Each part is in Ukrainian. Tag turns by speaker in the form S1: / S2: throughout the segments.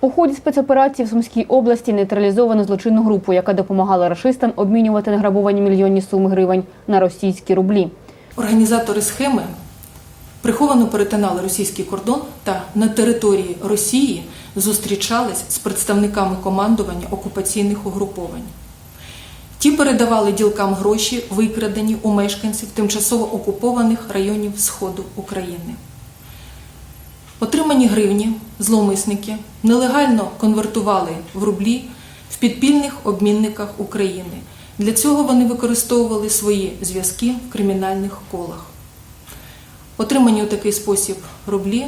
S1: У ході спецоперації в Сумській області нейтралізовано злочинну групу, яка допомагала рашистам обмінювати награбовані мільйонні суми гривень на російські рублі.
S2: Організатори схеми приховано перетинали російський кордон та на території Росії зустрічались з представниками командування окупаційних угруповань. Ті передавали ділкам гроші, викрадені у мешканців тимчасово окупованих районів Сходу України. Отримані гривні зловмисники нелегально конвертували в рублі в підпільних обмінниках України. Для цього вони використовували свої зв'язки в кримінальних колах. Отримані у такий спосіб рублі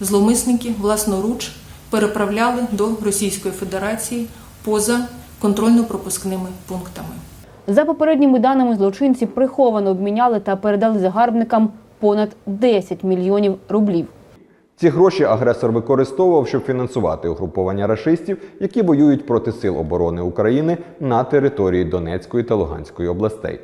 S2: зловмисники власноруч переправляли до Російської Федерації поза контрольно-пропускними пунктами.
S1: За попередніми даними, злочинці приховано обміняли та передали загарбникам понад 10 мільйонів рублів.
S3: Ці гроші агресор використовував, щоб фінансувати угруповання рашистів, які воюють проти сил оборони України на території Донецької та Луганської областей.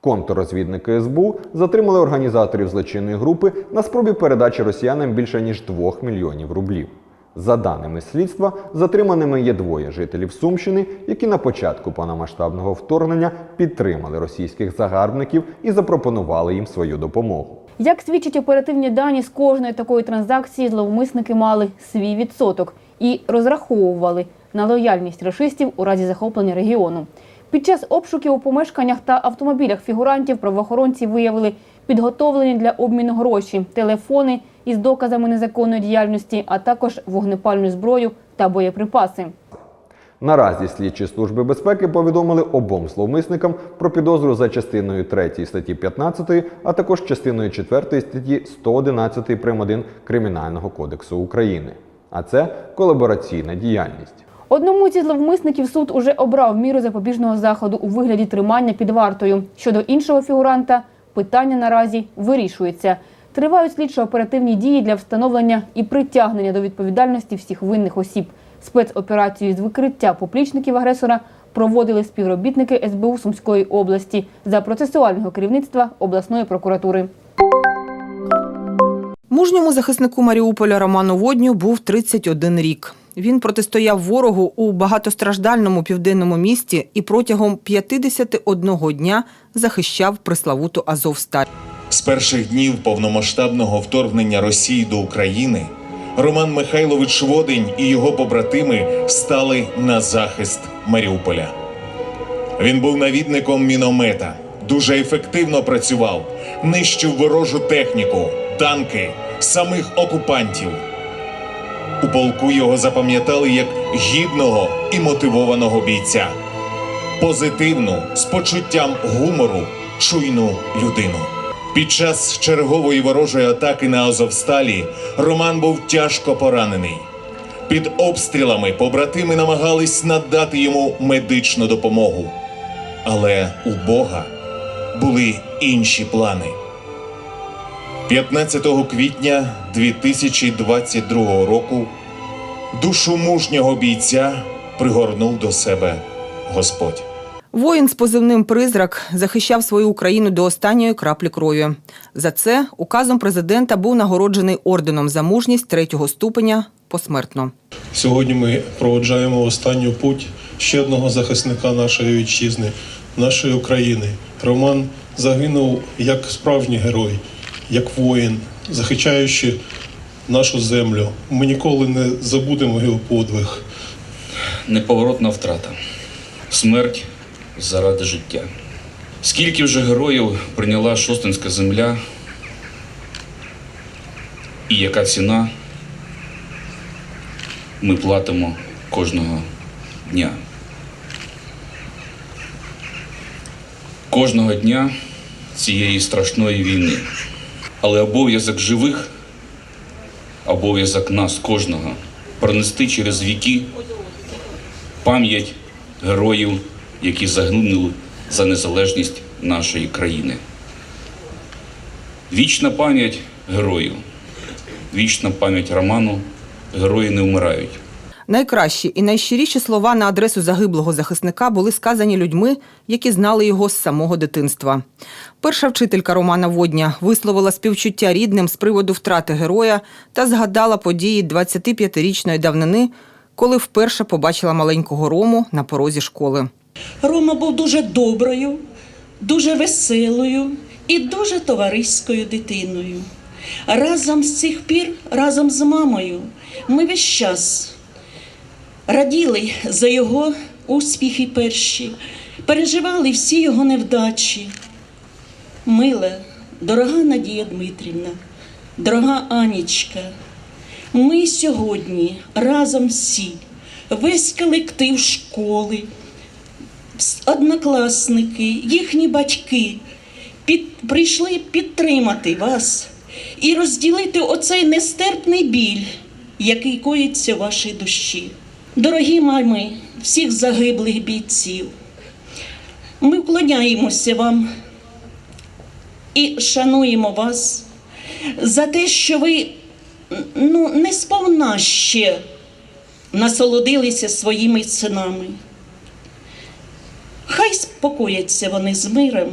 S3: Контррозвідники СБУ затримали організаторів злочинної групи на спробі передачі росіянам більше ніж 2 мільйонів рублів. За даними слідства, затриманими є двоє жителів Сумщини, які на початку повномасштабного вторгнення підтримали російських загарбників і запропонували їм свою допомогу.
S1: Як свідчать оперативні дані, з кожної такої транзакції зловмисники мали свій відсоток і розраховували на лояльність рашистів у разі захоплення регіону. Під час обшуків у помешканнях та автомобілях фігурантів правоохоронці виявили підготовлені для обміну гроші, телефони із доказами незаконної діяльності, а також вогнепальну зброю та боєприпаси.
S3: Наразі слідчі служби безпеки повідомили обом зловмисникам про підозру за частиною 3 статті 15, а також частиною 4 статті 111 прим. 1 Кримінального кодексу України. А це колабораційна діяльність.
S1: Одному зі зловмисників суд уже обрав міру запобіжного заходу у вигляді тримання під вартою. Щодо іншого фігуранта, питання наразі вирішується. Тривають слідчо-оперативні дії для встановлення і притягнення до відповідальності всіх винних осіб. Спецоперацію з викриття поплічників агресора проводили співробітники СБУ Сумської області за процесуального керівництва обласної прокуратури.
S4: Мужньому захиснику Маріуполя Роману Водню був 31 рік. Він протистояв ворогу у багатостраждальному південному місті і протягом 51 дня захищав приславуту Азовсталь.
S5: З перших днів повномасштабного вторгнення Росії до України Роман Михайлович Водень і його побратими стали на захист Маріуполя. Він був навідником міномета, дуже ефективно працював, нищив ворожу техніку, танки, самих окупантів. У полку його запам'ятали як гідного і мотивованого бійця, позитивну, з почуттям гумору, чуйну людину. Під час чергової ворожої атаки на Азовсталі Роман був тяжко поранений. Під обстрілами побратими намагались надати йому медичну допомогу. Але у Бога були інші плани. 15 квітня 2022 року душу мужнього бійця пригорнув до себе Господь.
S4: Воїн з позивним Призрак захищав свою Україну до останньої краплі крові. За це указом президента був нагороджений орденом за мужність третього ступеня посмертно.
S6: Сьогодні ми проводжаємо останню путь ще одного захисника нашої вітчизни, нашої України. Роман загинув як справжній герой, як воїн, захищаючи нашу землю. Ми ніколи не забудемо його подвиг.
S7: неповоротна втрата, смерть заради життя. Скільки вже героїв прийняла шостинська земля, і яка ціна ми платимо кожного дня. Кожного дня цієї страшної війни. Але обов'язок живих, обов'язок нас, кожного, пронести через віки пам'ять героїв, які загинули за незалежність нашої країни. Вічна пам'ять героїв, вічна пам'ять роману Герої не вмирають.
S4: Найкращі і найщиріші слова на адресу загиблого захисника були сказані людьми, які знали його з самого дитинства. Перша вчителька Романа Водня висловила співчуття рідним з приводу втрати героя та згадала події 25-річної давнини, коли вперше побачила маленького Рому на порозі школи.
S8: Рома був дуже доброю, дуже веселою і дуже товариською дитиною. Разом з цих пір, разом з мамою, ми весь час раділи за його успіхи перші, переживали всі його невдачі. Мила, дорога Надія Дмитрівна, дорога Анічка, ми сьогодні разом всі, весь колектив школи, однокласники, їхні батьки під, прийшли підтримати вас і розділити оцей нестерпний біль, який коїться в вашій душі. Дорогі мами, всіх загиблих бійців, ми вклоняємося вам і шануємо вас за те, що ви ну, не сповна ще насолодилися своїми синами. Хай спокояться вони з миром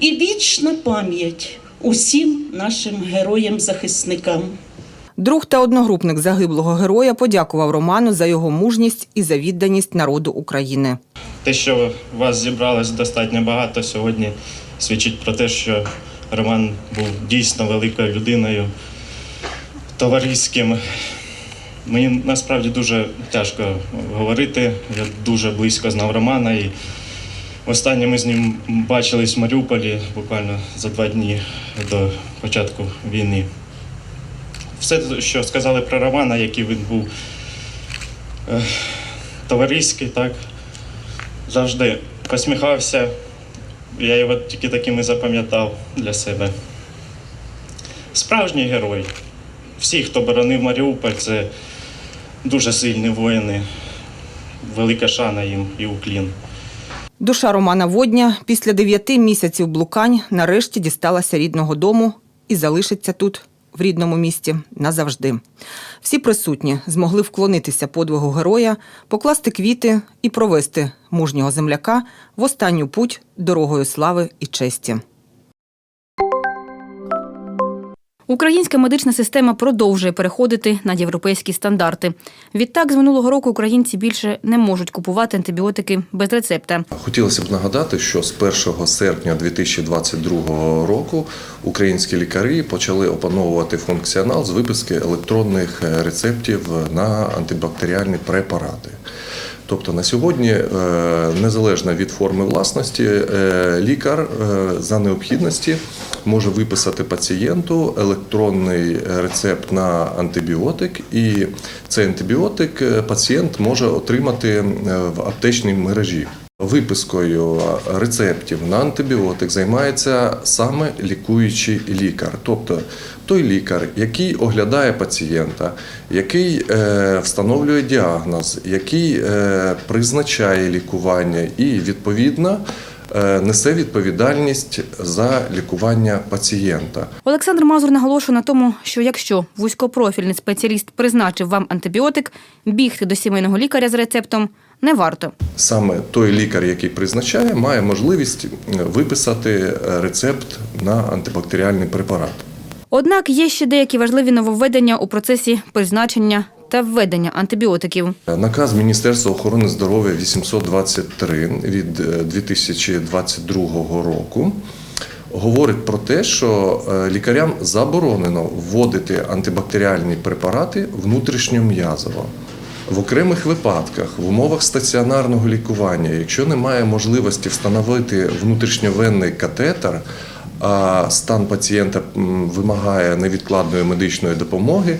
S8: і вічна пам'ять усім нашим героям-захисникам.
S4: Друг та одногрупник загиблого героя подякував Роману за його мужність і за відданість народу України.
S9: Те, що вас зібралось достатньо багато сьогодні, свідчить про те, що Роман був дійсно великою людиною, товариським. Мені насправді дуже тяжко говорити. Я дуже близько знав Романа і останнє ми з ним бачились в Маріуполі буквально за два дні до початку війни. Все, що сказали про Романа, який він був е, товариський, так, завжди посміхався. Я його тільки таким і запам'ятав для себе. Справжній герой. Всі, хто боронив Маріуполь, це дуже сильні воїни. Велика шана їм і уклін.
S4: Душа Романа Водня після дев'яти місяців блукань нарешті дісталася рідного дому і залишиться тут, в рідному місті, назавжди. Всі присутні змогли вклонитися подвигу героя, покласти квіти і провести мужнього земляка в останню путь дорогою слави і честі.
S1: Українська медична система продовжує переходити на європейські стандарти. Відтак, з минулого року українці більше не можуть купувати антибіотики без рецепта.
S10: Хотілося б нагадати, що з 1 серпня 2022 року українські лікарі почали опановувати функціонал з виписки електронних е, рецептів на антибактеріальні препарати. Тобто на сьогодні, е, незалежно від форми власності, е, лікар за необхідності може виписати пацієнту електронний рецепт на антибіотик, і цей антибіотик е, пацієнт може отримати е, в аптечній мережі. Випискою рецептів на антибіотик займається саме лікуючий лікар, тобто той лікар, який оглядає пацієнта, який е, встановлює діагноз, який е, призначає лікування і відповідно е, несе відповідальність за лікування пацієнта.
S1: Олександр Мазур наголошує на тому, що якщо вузькопрофільний спеціаліст призначив вам антибіотик, бігти до сімейного лікаря з рецептом не варто.
S10: Саме той лікар, який призначає, має можливість е, виписати е, рецепт на антибактеріальний препарат.
S1: Однак є ще деякі важливі нововведення у процесі призначення та введення антибіотиків.
S10: Наказ Міністерства охорони здоров'я 823 від е, 2022 року говорить про те, що е, лікарям заборонено вводити антибактеріальні препарати внутрішньом'язово. В окремих випадках, в умовах стаціонарного лікування, якщо немає можливості встановити внутрішньовенний катетер, а стан пацієнта вимагає невідкладної медичної допомоги,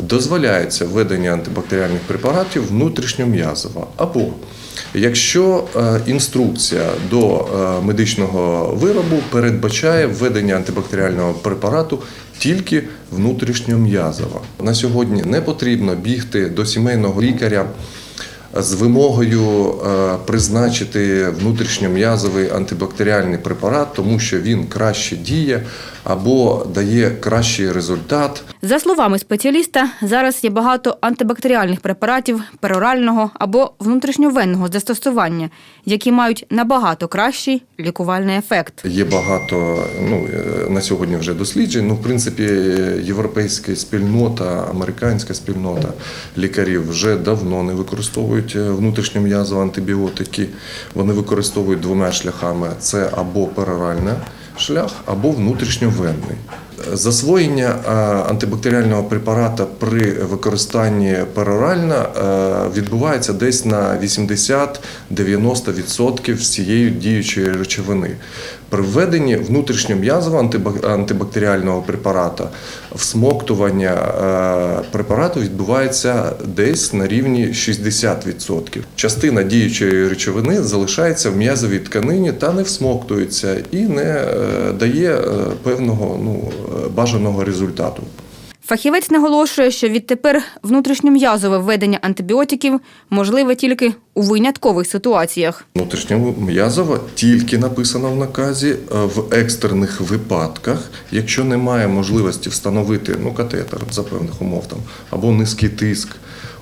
S10: дозволяється введення антибактеріальних препаратів внутрішньом'язово. Або якщо е, інструкція до е, медичного виробу передбачає введення антибактеріального препарату тільки внутрішньом'язово. На сьогодні не потрібно бігти до сімейного лікаря з вимогою е, призначити внутрішньом'язовий антибактеріальний препарат, тому що він краще діє, або дає кращий результат.
S1: За словами спеціаліста, зараз є багато антибактеріальних препаратів перорального або внутрішньовенного застосування, які мають набагато кращий лікувальний ефект.
S10: Є багато ну е, на сьогодні вже досліджень. Ну, в принципі, європейська спільнота, американська спільнота лікарів вже давно не використовують е, внутрішньом'язові антибіотики. Вони використовують двома шляхами: це або пероральний шлях, або внутрішньовенний. Засвоєння е, антибактеріального препарата при використанні перорально е, відбувається десь на 80-90% всієї діючої речовини. При введенні внутрішньом'язового антиба- антибактеріального препарата всмоктування е, препарату відбувається десь на рівні 60%. Частина діючої речовини залишається в м'язовій тканині та не всмоктується і не дає певного ну, бажаного результату.
S1: Фахівець наголошує, що відтепер внутрішньом'язове введення антибіотиків можливе тільки у виняткових ситуаціях.
S10: Внутрішньом'язово тільки написано в наказі е, в екстрених випадках, якщо немає можливості встановити ну, катетер за певних умов там, або низький тиск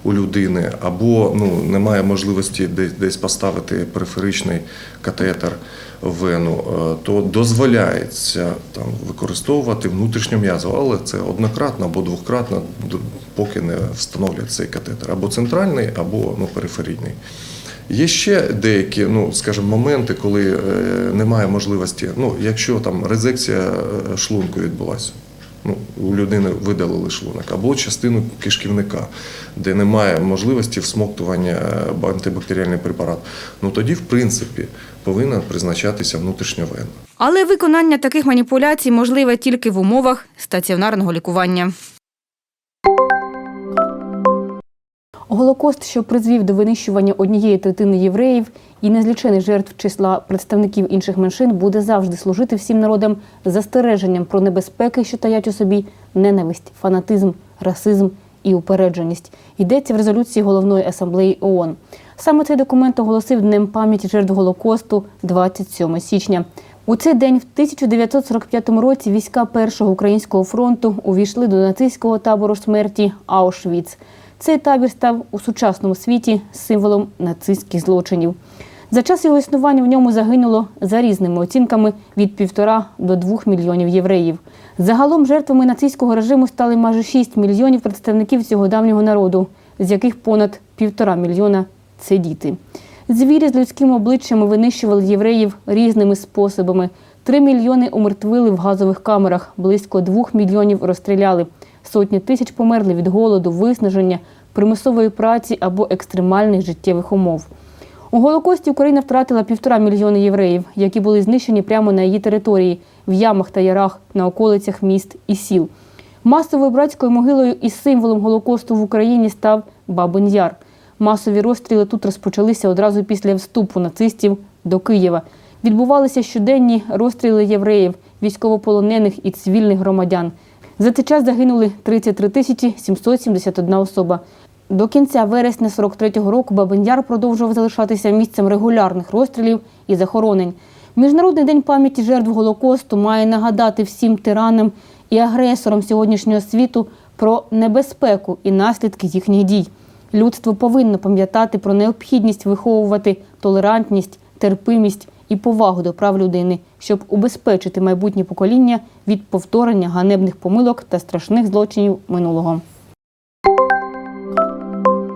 S10: у людини, або ну, немає можливості десь, десь поставити периферичний катетер вену, е, то дозволяється там, використовувати м'язу, але це однократно або двократно, поки не встановлять цей катетер, або центральний, або ну, периферійний. Є ще деякі, ну скажімо, моменти, коли е, немає можливості. Ну, якщо там резекція е, шлунку відбулася, ну, у людини видалили шлунок, або частину кишківника, де немає можливості всмоктування е, антибактеріальний препарат, ну тоді, в принципі, повинна призначатися внутрішньовенно.
S1: Але виконання таких маніпуляцій можливе тільки в умовах стаціонарного лікування. Голокост, що призвів до винищування однієї третини євреїв і незлічених жертв числа представників інших меншин, буде завжди служити всім народам застереженням про небезпеки, що таять у собі ненависть, фанатизм, расизм і упередженість. Йдеться в резолюції головної асамблеї ООН. Саме цей документ оголосив Днем пам'яті жертв Голокосту 27 січня. У цей день, в 1945 році, війська Першого українського фронту увійшли до нацистського табору смерті Аушвіц. Цей табір став у сучасному світі символом нацистських злочинів. За час його існування в ньому загинуло за різними оцінками від півтора до двох мільйонів євреїв. Загалом жертвами нацистського режиму стали майже 6 мільйонів представників цього давнього народу, з яких понад півтора мільйона це діти. Звірі з людськими обличчями винищували євреїв різними способами. Три мільйони умертвили в газових камерах, близько двох мільйонів розстріляли. Сотні тисяч померли від голоду, виснаження, примусової праці або екстремальних життєвих умов. У Голокості Україна втратила півтора мільйони євреїв, які були знищені прямо на її території, в ямах та ярах, на околицях міст і сіл. Масовою братською могилою і символом Голокосту в Україні став Бабин Яр. Масові розстріли тут розпочалися одразу після вступу нацистів до Києва. Відбувалися щоденні розстріли євреїв, військовополонених і цивільних громадян. За цей час загинули 33 тисячі 771 особа. До кінця вересня 43-го року Бабин Яр продовжував залишатися місцем регулярних розстрілів і захоронень. Міжнародний день пам'яті жертв Голокосту має нагадати всім тиранам і агресорам сьогоднішнього світу про небезпеку і наслідки їхніх дій. Людство повинно пам'ятати про необхідність виховувати толерантність, терпимість і повагу до прав людини, щоб убезпечити майбутнє покоління від повторення ганебних помилок та страшних злочинів минулого.